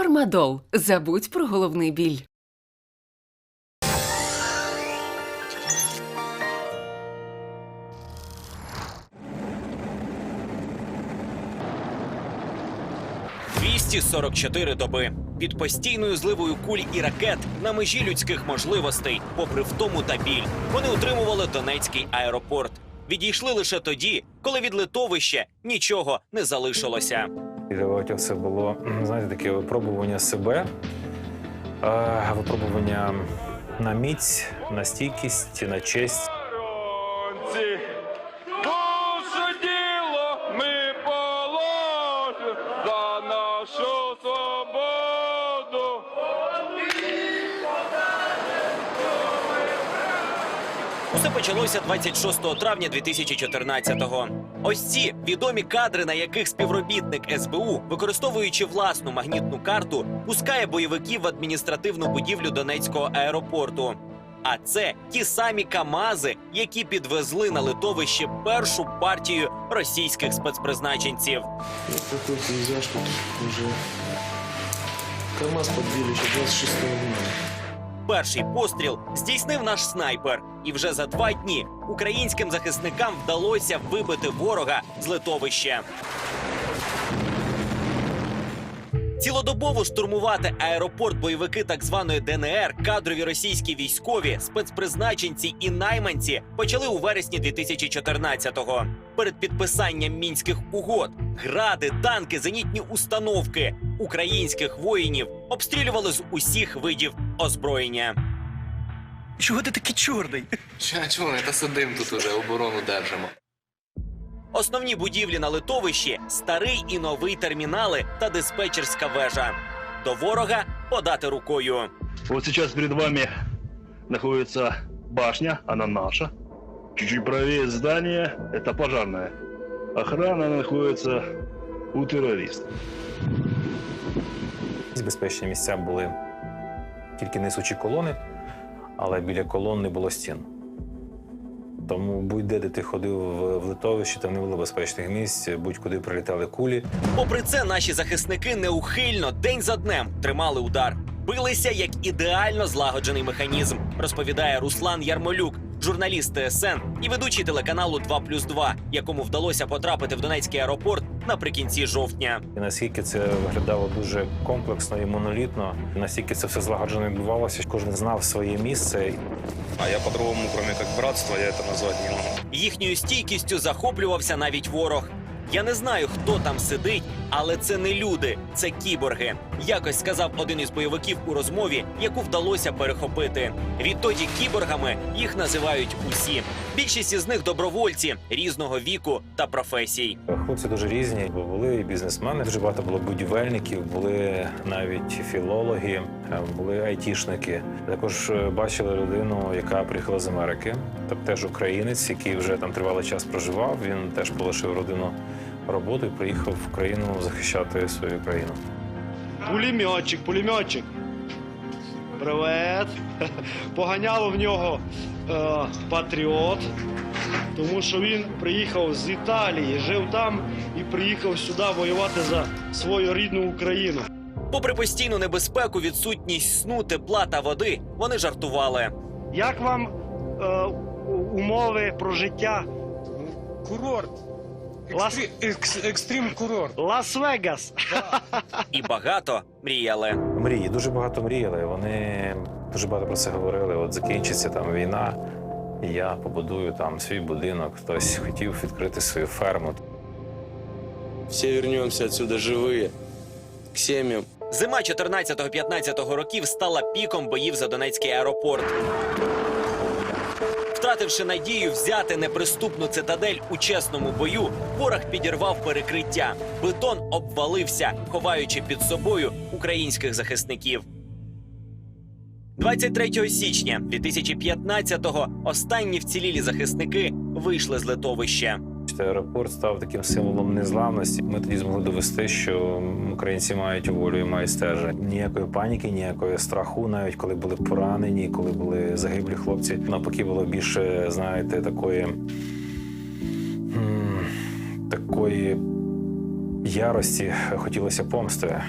Фармадол. Забудь про головний біль. – 244 доби під постійною зливою куль і ракет на межі людських можливостей, попри втому та біль, вони утримували Донецький аеропорт. Відійшли лише тоді, коли від литовища нічого не залишилося. І для багатьох це було знаєте, таке випробування себе, випробування на міць, на стійкість, на честь. Усе почалося 26 травня 2014-го. Ось ці відомі кадри, на яких співробітник СБУ, використовуючи власну магнітну карту, пускає бойовиків в адміністративну будівлю Донецького аеропорту. А це ті самі Камази, які підвезли на литовище першу партію російських спецпризначенців. Уже. КамАЗ подбили еще 26 июня. Перший постріл здійснив наш снайпер, і вже за два дні українським захисникам вдалося вибити ворога з литовища. Цілодобово штурмувати аеропорт бойовики так званої ДНР, кадрові російські військові, спецпризначенці і найманці почали у вересні 2014-го. Перед підписанням мінських угод гради, танки, зенітні установки українських воїнів обстрілювали з усіх видів озброєння. Чого ти такий чорний? Чого ми та сидим тут уже, оборону держимо. Основні будівлі на литовищі старий і новий термінали та диспетчерська вежа. До ворога подати рукою. Вот сейчас перед вами находится башня, она наша. Чуть-чуть правее здания – это пожарная. Охрана находится у террористов. Безпечні місця були тільки несучі колони, але біля колон не було стін. Тому будь-де, де ти ходив в литовище, там не було безпечних місць, будь-куди прилітали кулі. Попри це, наші захисники неухильно день за днем тримали удар. Билися як ідеально злагоджений механізм, розповідає Руслан Ярмолюк, журналіст ТСН і ведучий телеканалу 2+,2, якому вдалося потрапити в Донецький аеропорт наприкінці жовтня. І наскільки це виглядало дуже комплексно і монолітно, наскільки це все злагоджено відбувалося, кожен знав своє місце. А я по-другому, крім як братство, я це назвати не можу. Їхньою стійкістю захоплювався навіть ворог. Я не знаю, хто там сидить, але це не люди, це кіборги. Якось сказав один із бойовиків у розмові, яку вдалося перехопити. Відтоді кіборгами їх називають усі. Більшість із них добровольці різного віку та професій. Хлопці дуже різні, бо були і бізнесмени, дуже багато було будівельників, були навіть філологи, е, були айтішники. Також е, бачили людину, яка приїхала з Америки, тобто теж українець, який вже там тривалий час проживав. Він теж полишив родину роботу і приїхав в країну захищати свою країну. Пулеметчик, пулеметчик. Привет. Поганяло в нього е, патріот, тому що він приїхав з Італії, жив там і приїхав сюди воювати за свою рідну Україну. Попри постійну небезпеку, відсутність сну, тепла та води, вони жартували. Як вам е, умови про життя Курорт. Лас- Екс... Екстрім курорт. Лас-Вегас? І багато мріяли. Мрії дуже багато мріяли. Вони дуже багато про це говорили. От закінчиться там війна, і я побудую там свій будинок. Хтось хотів відкрити свою ферму. Все вернемся отсюда живые, к семьям. Зима 14-15 років стала піком боїв за Донецький аеропорт. Втративши надію взяти неприступну цитадель у чесному бою, ворог підірвав перекриття. Бетон обвалився, ховаючи під собою українських захисників. 23 січня 2015-го останні вцілілі захисники вийшли з литовища. Аеропорт став таким символом незламності. Ми тоді змогли довести, що українці мають волю і мають стержень. Ніякої паніки, ніякої страху, навіть коли були поранені, коли були загиблі хлопці. Навпаки, було більше, знаєте, такої такої ярості хотілося помсти е,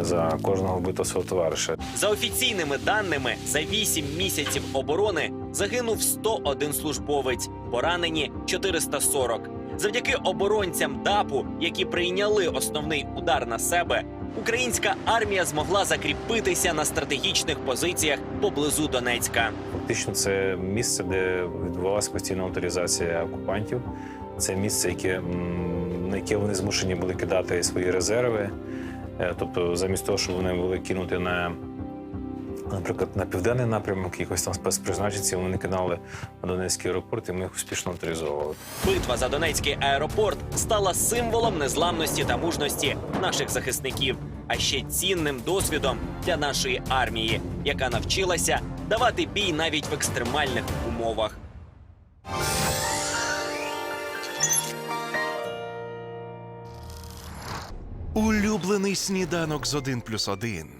за кожного вбитого свого товариша. За офіційними даними, за 8 місяців оборони загинув 101 службовець, поранені 440. Завдяки оборонцям ДАПу, які прийняли основний удар на себе, українська армія змогла закріпитися на стратегічних позиціях поблизу Донецька. Фактично, це місце, де відбувалася постійна утилізація окупантів. Це місце, яке, на яке вони змушені були кидати свої резерви. Е, Тобто, замість того, щоб вони були кинути на, наприклад, на південний напрямок, якось там спецпризначенців, вони кидали на Донецький аеропорт, і ми їх успішно утилізовували. Битва за Донецький аеропорт стала символом незламності та мужності наших захисників, а ще цінним досвідом для нашої армії, яка навчилася давати бій навіть в екстремальних умовах. Улюблений сніданок з 1 плюс 1.